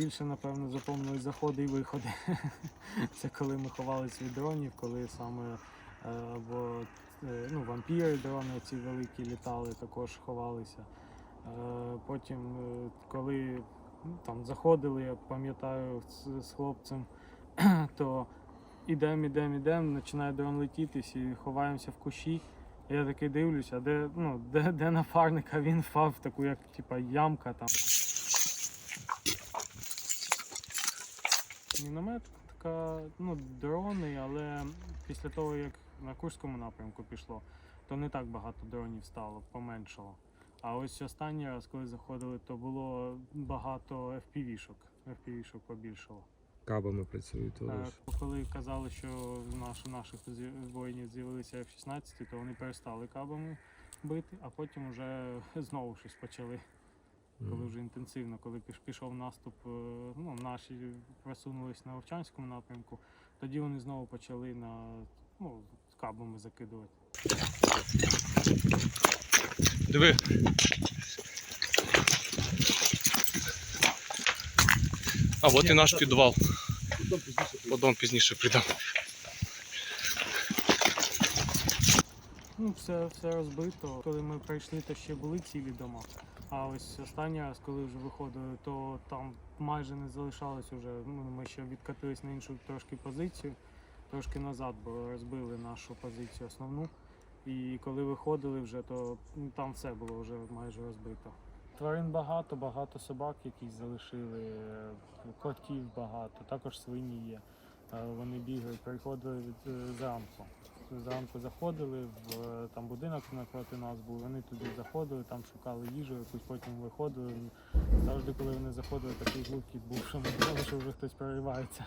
найбільше, напевно, запомнились заходи і виходи. Це коли ми ховались від дронів, коли саме е, або е, ну, вампіри дрони ці великі літали, також ховалися. Е, Потім, коли ну, там заходили, я пам'ятаю з, хлопцем, то ідемо, ідемо, ідемо, починає дрон летітись і ховаємося в кущі. Я такий дивлюся, де, ну, де, де напарник, а він впав в таку, як типа ямка там. Міномет така, ну, дрони, але після того, як на Курському напрямку пішло, то не так багато дронів стало, поменшало. А ось останній раз, коли заходили, то було багато FPV-шок. FPV-шок побільшало. Кабами працюють. Так, коли казали, що в наш, у наших зі- воїнів з'явилися F-16, то вони перестали кабами бити, а потім вже знову щось почали. Коли вже інтенсивно, коли пішов наступ, е, ну, наші просунулись на Овчанському напрямку, тоді вони знову почали на ну, кабами закидувати. Диви. А от і наш підвал. Подон пізніше прийдем. Ну, все, все розбито. Коли ми прийшли, то ще були цілі дома. А ось останній раз, коли вже виходили, то там майже не залишалось уже. Ну, ми ще відкатились на іншу трошки позицію, трошки назад, бо розбили нашу позицію основну. І коли виходили вже, то ну, там все було вже майже розбито. Тварин багато, багато собак якісь залишили, котів багато, також свині є. Е, Вони бігають, приходили від е, зранку. Зранку заходили в е, там будинок напроти нас був. Вони туди заходили, там шукали їжу, якусь потім виходили. Завжди, коли вони заходили, такий гуркіт був, що ми думали, що вже хтось проривається.